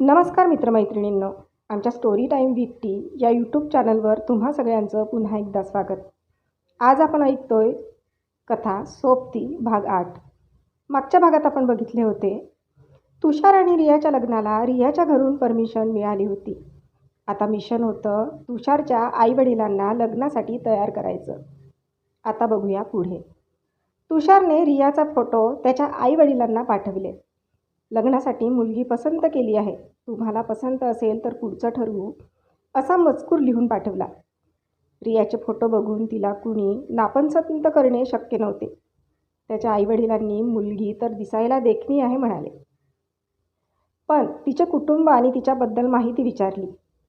नमस्कार मित्रमैत्रिणींनो. आमच्या स्टोरी टाईम विथ टी या यूट्यूब चॅनलवर तुम्हा सगळ्यांचं पुन्हा एकदा स्वागत. आज आपण ऐकतोय कथा सोबती भाग आठ. मागच्या भागात आपण बघितले होते. तुषार आणि रियाच्या लग्नाला रियाच्या घरून परमिशन मिळाली होती. आता मिशन होतं तुषारच्या आईवडिलांना लग्नासाठी तयार करायचं. आता बघूया पुढे. तुषारने रियाचा फोटो त्याच्या आईवडिलांना पाठवले. लग्नासाठी मुलगी पसंत केली आहे. तुम्हाला पसंत असेल तर पुढचं ठरवू असा मजकूर लिहून पाठवला. रियाचे फोटो बघून तिला कुणी नापसंत करणे शक्य नव्हते. त्याच्या आईवडिलांनी मुलगी तर दिसायला देखणी आहे म्हणाले. पण तिचे कुटुंब आणि तिच्याबद्दल माहिती विचारली.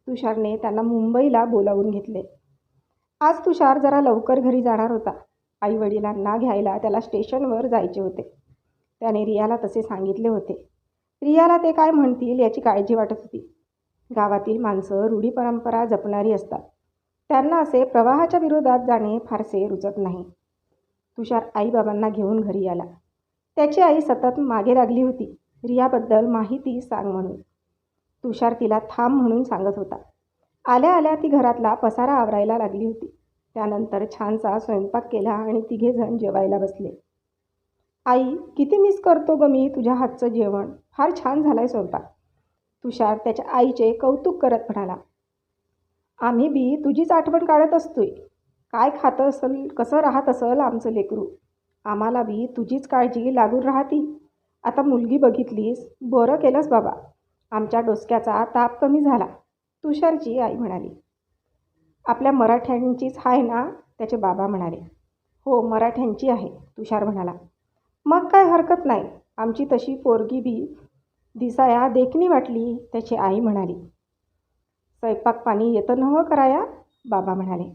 तुषारने त्यांना मुंबईला बोलावून घेतले. आज तुषार जरा लवकर घरी जाणार होता. आईवडिलांना घ्यायला त्याला स्टेशनवर जायचे होते. त्याने रियाला तसे सांगितले होते. रियाला ते काय म्हणतील याची काळजी वाटत होती. गावातील माणसं रूढी परंपरा जपणारी असतात. त्यांना असे प्रवाहाच्या विरोधात जाणे फारसे रुचत नाही. तुषार आईबाबांना घेऊन घरी आला. त्याची आई सतत मागे लागली होती. रियाबद्दल माहिती सांग म्हणून. तुषार तिला थांब म्हणून सांगत होता. आल्या आल्या ती घरातला पसारा आवरायला लागली होती. त्यानंतर छानसा स्वयंपाक केला आणि तिघेजण जेवायला बसले. आई किती मिस करतो ग मी तुझ्या हातचं जेवण? फार छान झालं आहे स्वयंपाक. तुषार त्याच्या आईचे कौतुक करत म्हणाला. आम्ही बी तुझीच आठवण काढत असतोय. काय खातं असेल कसं राहत असेल आमचं लेकरू? आम्हाला बी तुझीच काळजी लागून राहती. आता मुलगी बघितलीस? बरं केलंस बाबा. आमच्या डोसक्याचा ताप कमी झाला. तुषारची आई म्हणाली. आपल्या मराठ्यांचीच आहे ना? त्याचे बाबा म्हणाले. हो मराठ्यांची आहे तुषार म्हणाला. मग काय हरकत नाही. आमची तशी पोरगी बी दिसाया देखणी वाटली त्याची आई म्हणाली. स्वयंपाक पाणी येतं नव्ह कराया? बाबा म्हणाले.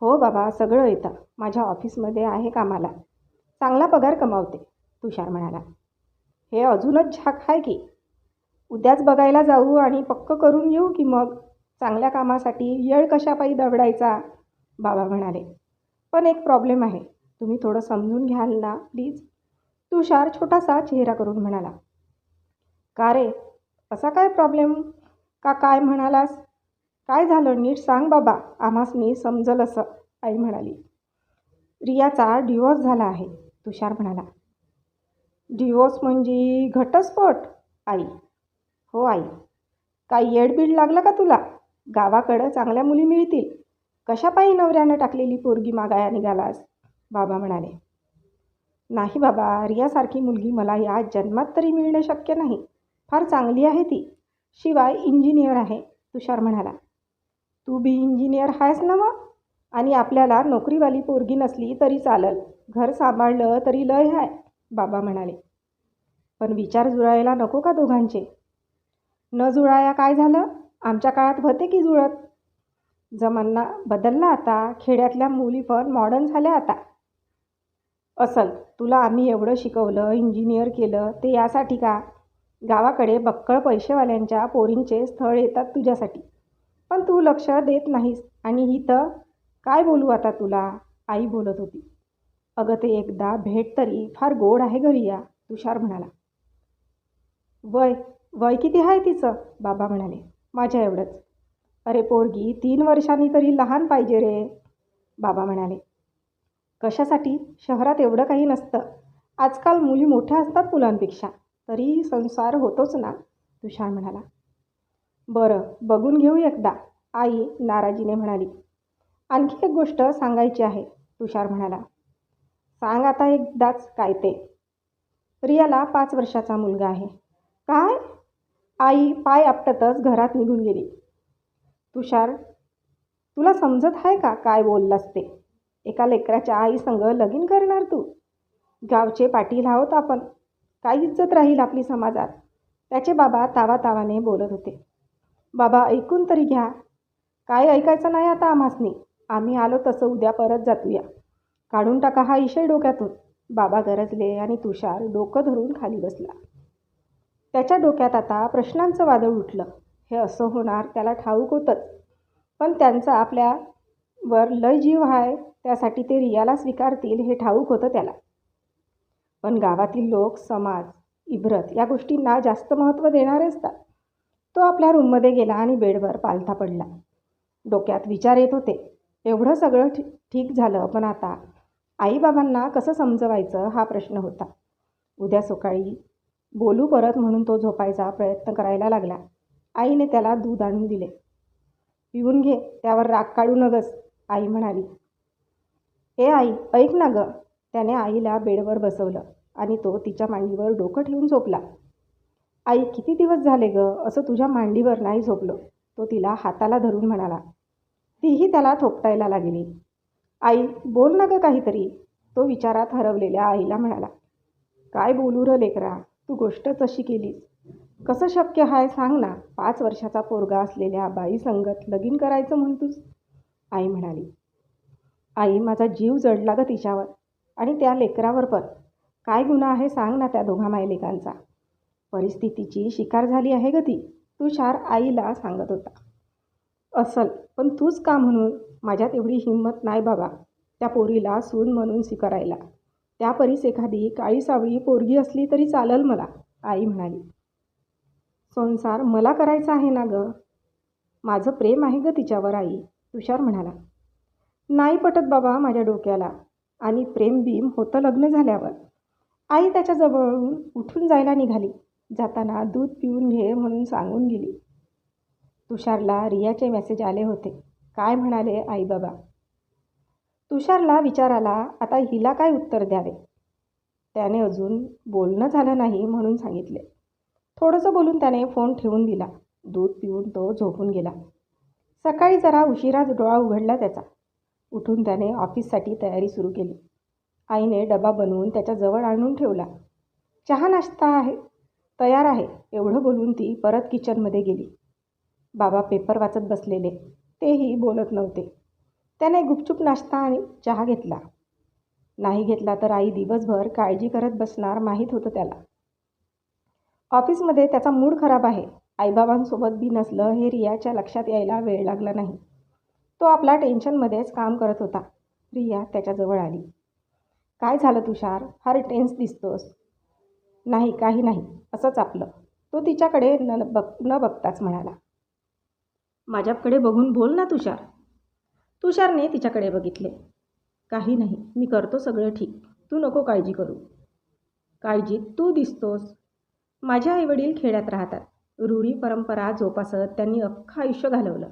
हो बाबा सगळं येतं. माझ्या ऑफिसमध्ये आहे कामाला. चांगला पगार कमावते तुषार म्हणाला. हे अजूनच झाक आहे की? उद्याच बघायला जाऊ आणि पक्क करून येऊ की मग? चांगल्या कामासाठी येळ कशापायी दवडायचा? बाबा म्हणाले. पण एक प्रॉब्लेम आहे. तुम्ही थोडं समजून घ्याल ना प्लीज? तुषार छोटासा चेहरा करून म्हणाला का रे असा काय प्रॉब्लेम का काय म्हणालास? काय झालं नीट सांग बाबा आम्हासनी समजल असं आई म्हणाली. रियाचा डिवोर्स झाला आहे तुषार म्हणाला. डिवोर्स म्हणजे घटस्फोट आई. हो आई. काय येडबीड लागलं का तुला? गावाकडं चांगल्या मुली मिळतील. कशापायी नवऱ्यानं टाकलेली पोरगी मागाया निघालास? बाबा म्हणाले. नाही बाबा रियासारखी मुलगी मला या जन्मात तरी मिळणे शक्य नाही. फार चांगली आहे ती. शिवाय इंजिनियर आहे तुषार म्हणाला. तू बी इंजिनियर आहेस ना मग? आणि आपल्याला नोकरीवाली पोरगी नसली तरी चालल. घर सांभाळलं तरी लय आहे बाबा म्हणाले. पण विचार जुळायला नको का दोघांचे? न जुळाया काय झालं? आमच्या काळात होते की जुळत? जमाना बदलला आता खेड्यातल्या मुली पण मॉडर्न झाल्या आता. असल तुला आम्ही एवढं शिकवलं इंजिनियर केलं ते यासाठी का? गावाकडे बक्कळ पैसेवाल्यांच्या पोरींचे स्थळ येतात तुझ्यासाठी. पण तू लक्ष देत नाहीस आणि ही तर काय बोलू आता तुला? आई बोलत होती. अगं ते एकदा भेट तरी फार गोड आहे घरी या तुषार म्हणाला. वय वय किती आहे तिचं? बाबा म्हणाले. माझ्या एवढंच. अरे पोरगी तीन वर्षांनी तरी लहान पाहिजे रे. बाबा म्हणाले. कशासाठी? शहरात एवढं काही नसतं. आजकाल मुली मोठ्या असतात मुलांपेक्षा. तरी संसार होतोच ना? तुषार म्हणाला. बरं बघून घेऊ एकदा आई नाराजीने म्हणाली. आणखी एक गोष्ट सांगायची आहे तुषार म्हणाला. सांग आता एकदाच काय ते. रियाला पाच वर्षाचा मुलगा आहे. काय? आई पाय आपटतच घरात निघून गेली. तुषार तुला समजत आहे का काय बोललास ते? एका लेकराच्या आईसंग लगीन करणार तू? गावचे पाटील आहोत आपण. काय इज्जत राहील आपली समाजात? त्याचे बाबा तावातावाने बोलत होते. बाबा ऐकून तरी घ्या. काय ऐकायचं नाही आता आम्हासनी. आम्ही आलो तसं उद्या परत जातूया. काढून टाका हा इशय डोक्यातून. बाबा गरजले आणि तुषार डोकं धरून खाली बसला. त्याच्या डोक्यात आता प्रश्नांचं वादळ उठलं. हे असं होणार त्याला ठाऊक होतंच. पण त्यांचा आपल्या वर लय जीव आहे त्यासाठी ते रियाला स्वीकारतील हे ठाऊक होतं त्याला. पण गावातील लोक समाज इब्रत या गोष्टींना जास्त महत्त्व देणारे असतात. तो आपल्या रूममध्ये गेला आणि बेडवर पालथा पडला. डोक्यात विचार येत होते. एवढं सगळं ठी ठीक झालं पण आता आईबाबांना कसं समजवायचं हा प्रश्न होता. उद्या सकाळी बोलू परत म्हणून तो झोपायचा प्रयत्न करायला लागला. आईने त्याला दूध आणून दिले. पिऊन घे त्यावर राग काढू नगस. आई म्हणाली ए आई ऐक ना गं. त्याने आईला बेडवर बसवलं आणि तो तिच्या मांडीवर डोकं ठेवून झोपला. आई किती दिवस झाले गं? असं तुझ्या मांडीवर नाही झोपलो. तो तिला हाताला धरून म्हणाला. तीही त्याला थोपटायला लागली. आई बोल ना गं काहीतरी. तो विचारात हरवलेल्या आईला म्हणाला. काय बोलू र लेकरा तू गोष्ट तशी केलीस. कसं शक्य आहे सांग ना. पाच वर्षाचा पोरगा असलेल्या बाई संगत लगीन करायचं म्हणतोस. आई म्हणाली आई माझा जीव जडला ग तिच्यावर आणि त्या लेकरावर पण. काय गुन्हा आहे सांग ना त्या दोघा मायलेकांचा. परिस्थितीची शिकार झाली आहे ग ती. तुषार आईला सांगत होता. असल पण तूच का म्हणून? माझ्यात एवढी हिंमत नाही बाबा. त्या पोरीला सून म्हणून स्वीकारायला. त्या परीस एखादी काळी सावळी पोरगी असली तरी चालल मला आई म्हणाली. संसार मला करायचा आहे ना गं? माझं प्रेम आहे ग तिच्यावर आई. तुषार म्हणाला नाही पटत बाबा माझ्या डोक्याला. आणि प्रेमभीम होतं लग्न झाल्यावर आई त्याच्याजवळून उठून जायला निघाली. जाताना दूध पिऊन घे म्हणून सांगून गेली. तुषारला रियाचे मेसेज आले होते. काय म्हणाले आई बाबा तुषारला विचाराला आता हिला काय उत्तर द्यावे? त्याने अजून बोलणं झालं नाही म्हणून सांगितले. थोडंसं बोलून त्याने फोन ठेवून दिला. दूध पिऊन तो झोपून गेला. सकाळी जरा उशिराच डोळा उघडला त्याचा. उठून त्याने ऑफिससाठी तयारी सुरू केली. आईने डबा बनवून त्याच्याजवळ आणून ठेवला. चहा नाश्ता आहे. तयार आहे. एवढं बोलून ती परत किचनमध्ये गेली. बाबा पेपर वाचत बसलेले. तेही बोलत नव्हते. त्याने गुपचूप नाश्ता आणि चहा घेतला. नाही घेतला तर आई दिवसभर काळजी करत बसणार माहीत होतं त्याला. ऑफिसमध्ये त्याचा मूड खराब आहे. आईबाबांसोबत बी नसलं हे रियाच्या लक्षात यायला वेळ लागला नाही. तो आपला टेन्शनमध्येच काम करत होता. रिया त्याच्याजवळ आली. काय झालं तुषार? फार टेन्स दिसतोस. नाही काही नाही. असंच आपलं. तो तिच्याकडे न बघ न बघताच म्हणाला. माझ्याकडे बघून बोल ना तुषार. तुषारने तिच्याकडे बघितले. काही नाही. मी करतो सगळं ठीक. तू नको काळजी करू. काळजीत तू दिसतोस. माझे आईवडील खेड्यात राहतात. रूढी परंपरा जोपासत त्यांनी अख्खं आयुष्य घालवलं.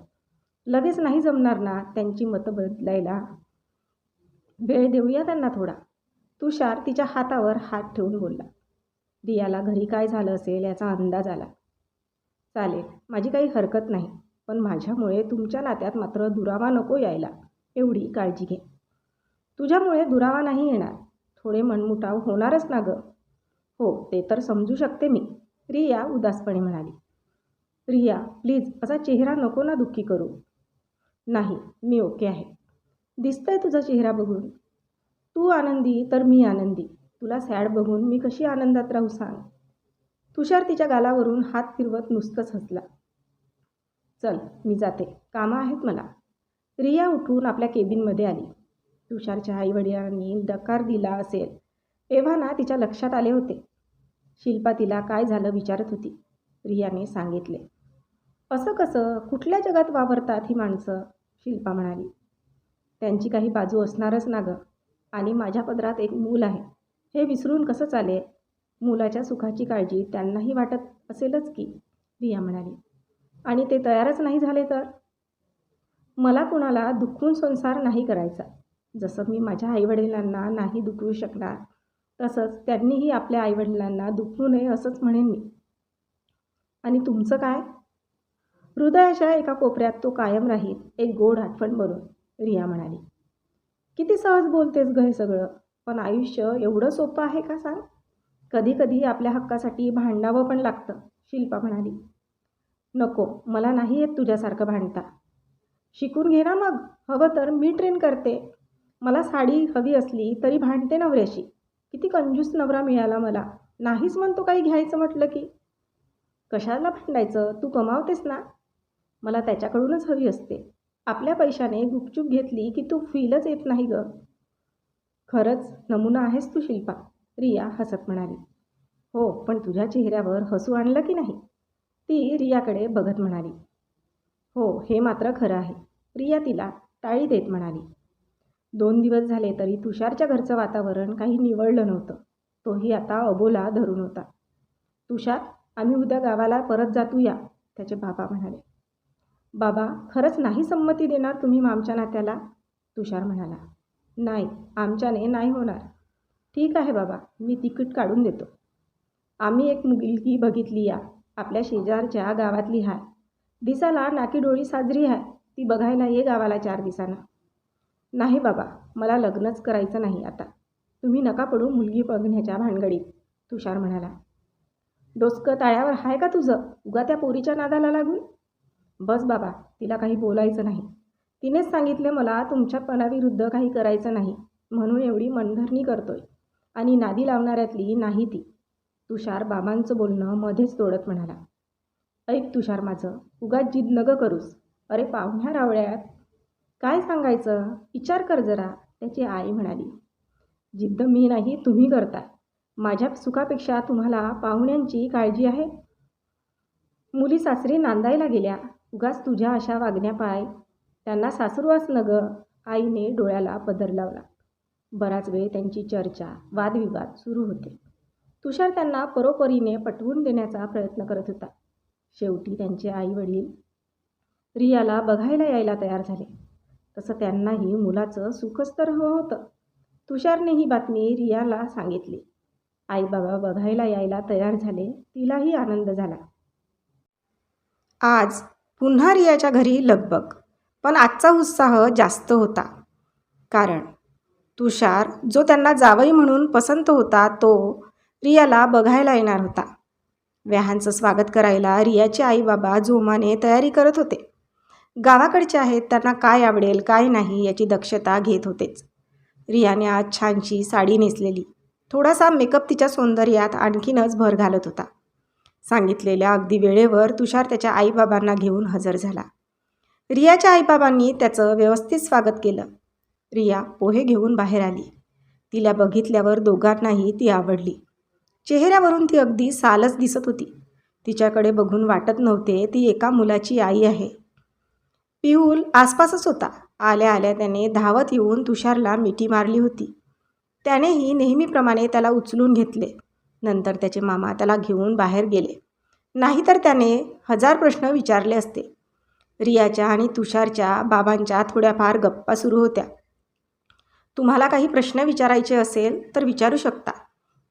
लगेच नाही जमणार ना त्यांची मतं बदलायला. वेळ देऊया त्यांना थोडा. तुषार तिच्या हातावर हात ठेवून बोलला. रियाला घरी काय झालं असेल याचा अंदाज आला. चालेल माझी काही हरकत नाही पण माझ्यामुळे तुमच्या नात्यात मात्र दुरावा नको यायला. एवढी काळजी घे. तुझ्यामुळे दुरावा नाही येणार. थोडे मनमुटाव होणारच ना गं. हो ते तर समजू शकते मी. रिया उदासपणे म्हणाली रिया प्लीज असा चेहरा नको ना दुःखी करू. नाही मी ओके आहे. दिसतंय तुझा चेहरा बघून. तू आनंदी तर मी आनंदी. तुला सॅड बघून मी कशी आनंदात राहू सांग. तुषार तिच्या गालावरून हात फिरवत नुसतंच हसला. चल मी जाते. कामं आहेत मला. रिया उठून आपल्या केबिनमध्ये आली. तुषारच्या आईवडिलांनी दकार दिला असेल तेव्हा ना तिच्या लक्षात आले होते. शिल्पा तिला काय झालं विचारत होती. रियाने सांगितले. असं कसं? कुठल्या जगात वावरतात ही माणसं? शिल्पा म्हणाली. त्यांची काही बाजू असणारच ना गं. आणि माझ्या पदरात एक मूल आहे. हे विसरून कसं चालेल? मुलाच्या सुखाची काळजी त्यांनाही वाटत असेलच की? रिया म्हणाली. आणि ते तयारच नाही झाले तर? मला कुणाला दुखून संसार नाही करायचा. जसं मी माझ्या आईवडिलांना नाही दुखवू शकणार तसंच त्यांनीही आपल्या आईवडिलांना दुखरू नये असंच म्हणेन मी. आणि तुमचं काय? हृदयाच्या एका कोपऱ्यात तो कायम राहील एक गोड आठवण बनून रिया म्हणाली. किती सहज बोलतेस ग हे सगळं पण आयुष्य एवढं सोपं आहे का सांग? कधी कधी आपल्या हक्कासाठी भांडावं पण लागतं शिल्पा म्हणाली. नको मला नाही येत तुझ्यासारखं भांडता. शिकून घे ना मग हवं तर मी ट्रेन करते. मला साडी हवी असली तरी भांडते नवऱ्याशी. किती कंजूस नवरा मिळाला मला. नाहीच म्हणतो काही घ्यायचं म्हटलं की. कशाला भांडायचं? तू कमावतेस ना. मला त्याच्याकडूनच हवी असते. आपल्या पैशाने गुपचूप घेतली की तू फीलच येत नाही ग. खरंच नमुना आहेस तू शिल्पा रिया हसत म्हणाली. हो पण तुझ्या चेहऱ्यावर हसू आणलं की नाही? ती रियाकडे बघत म्हणाली. हो हे मात्र खरं आहे. रिया तिला टाळी देत म्हणाली. दोन दिवस झाले तरी तुषारच्या घरचं वातावरण काही निवडलं नव्हतं. तोही आता अबोला धरून होता. तुषार आम्ही उद्या गावाला परत जातो या त्याचे बाबा म्हणाले. बाबा खरंच नाही संमती देणार तुम्ही आमच्या नात्याला? तुषार म्हणाला. नाही आमच्याने नाही होणार. ठीक आहे बाबा मी तिकीट काढून देतो. आम्ही एक मुलगी बघितली या आपल्या शेजारच्या गावातली हाय. दिसाला नाकीडोळी साजरी आहे ती बघायला ये गावाला चार दिसांना. नाही बाबा मला लग्नच करायचं नाही आता. तुम्ही नका पडू मुलगी बघण्याच्या भानगडीत तुषार म्हणाला. डोसकं ताळ्यावर आहे का तुझं? उगा त्या पोरीच्या नादाला लागून? बस बाबा तिला काही बोलायचं नाही. तिनेच सांगितले मला तुमच्या पणाविरुद्ध काही करायचं नाही म्हणून एवढी मनधरणी करतोय. आणि नादी लावणाऱ्यातली नाही ती. तुषार बाबांचं बोलणं मध्येच तोडत म्हणाला. ऐक तुषार माझं उगाच जिद नगं करूस. अरे पाहुण्या रावळ्यात काय सांगायचं? विचार कर जरा त्याची आई म्हणाली. जिद्द मी नाही तुम्ही करता माझ्या सुखापेक्षा तुम्हाला पाहुण्यांची काळजी आहे. मुली सासरी नांदायला गेल्या. उगाच तुझ्या अशा वागण्या पाय. त्यांना सासरूवास न ग. आईने डोळ्याला पदर लावला. बराच वेळ त्यांची चर्चा वादविवाद सुरू होते. तुषार त्यांना परोपरीने पटवून देण्याचा प्रयत्न करत होता. शेवटी त्यांचे आई वडील रियाला बघायला यायला तयार झाले. तसं त्यांनाही मुलाचं सुखच तर हवं होतं. तुषारने ही बातमी रियाला सांगितली. आई बाबा बघायला यायला तयार झाले. तिलाही आनंद झाला. आज पुन्हा रियाच्या घरी लगबग. पण आजचा उत्साह जास्त होता. कारण तुषार जो त्यांना जावई म्हणून पसंत होता तो रियाला बघायला येणार होता. व्याहांचं स्वागत करायला रियाचे आईबाबा जोमाने तयारी करत होते. गावाकडचे आहेत त्यांना काय आवडेल काय नाही याची दक्षता घेत होतेच. रियाने आज छानशी साडी नेसलेली. थोडासा मेकअप तिच्या सौंदर्यात आणखीनच भर घालत होता. सांगितलेल्या अगदी वेळेवर तुषार त्याच्या आईबाबांना घेऊन हजर झाला. रियाच्या आईबाबांनी त्याचं व्यवस्थित स्वागत केलं. रिया पोहे घेऊन बाहेर आली. तिला बघितल्यावर दोघांनाही ती आवडली. चेहऱ्यावरून ती अगदी सालच दिसत होती. तिच्याकडे बघून वाटत नव्हते ती एका मुलाची आई आहे. पिऊल आसपासच होता. आल्या आल्या त्याने धावत येऊन तुषारला मिठी मारली होती. त्यानेही नेहमीप्रमाणे त्याला उचलून घेतले. नंतर त्याचे मामा त्याला घेऊन बाहेर गेले. नाहीतर त्याने हजार प्रश्न विचारले असते. रियाच्या आणि तुषारच्या बाबांच्या थोड्याफार गप्पा सुरू होत्या. तुम्हाला काही प्रश्न विचारायचे असेल तर विचारू शकता.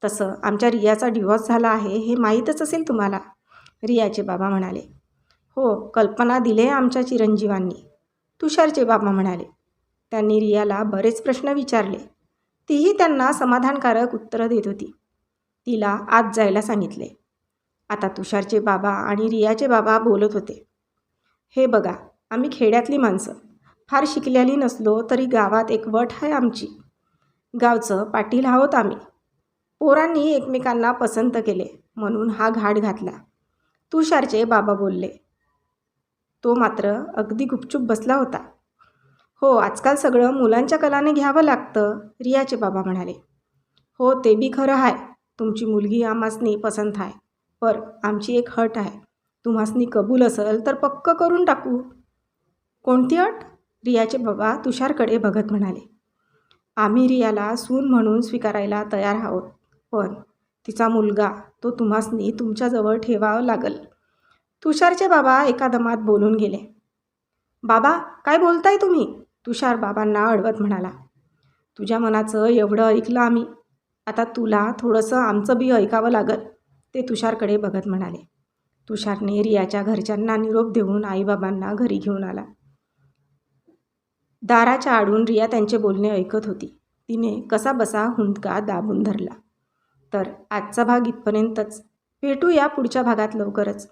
तसं आमच्या रियाचा डिवॉर्स झाला आहे हे माहीतच असेल तुम्हाला. रियाचे बाबा म्हणाले हो कल्पना दिले आमच्या चिरंजीवांनी. तुषारचे बाबा म्हणाले. त्यांनी रियाला बरेच प्रश्न विचारले. तीही त्यांना समाधानकारक उत्तरं देत होती. तिला आत जायला सांगितले. आता तुषारचे बाबा आणि रियाचे बाबा बोलत होते. हे बघा आम्ही खेड्यातली माणसं. फार शिकलेली नसलो तरी गावात एक वट आहे आमची. गावचं पाटील आहोत आम्ही. पोरांनी एकमेकांना पसंत केले म्हणून हा घाट घातला. तुषारचे बाबा बोलले. तो मात्र अगदी गुपचूप बसला होता. हो आजकाल सगळं मुलांच्या कलाने घ्यावं लागतं रियाचे बाबा म्हणाले. हो ते बी खरं आहे तुमची मुलगी आम्हासनी पसंत आहे पर आमची एक हट आहे. तुम्हासनी कबूल असेल तर पक्क करून टाकू. कोणती अट रियाचे बाबा तुषारकडे बघत म्हणाले. आम्ही रियाला सून म्हणून स्वीकारायला तयार आहोत. पण तिचा मुलगा तो तुम्हासनी तुमच्याजवळ ठेवावं लागल. तुषारचे बाबा एका दमात बोलून गेले. बाबा काय बोलताय तुम्ही? तुषार बाबांना अडवत म्हणाला. तुझ्या मनाचं एवढं ऐकलं आम्ही. आता तुला थोडंसं आमचं बी ऐकावं लागल ते तुषारकडे बघत म्हणाले. तुषारने रियाच्या घरच्यांना निरोप देऊन आईबाबांना घरी घेऊन आला. दाराच्या आडून रिया त्यांचे बोलणे ऐकत होती. तिने कसा बसा हुंदका दाबून धरला. तर आजचा भाग इथपर्यंतच. भेटूया पुढच्या भागात लवकरच.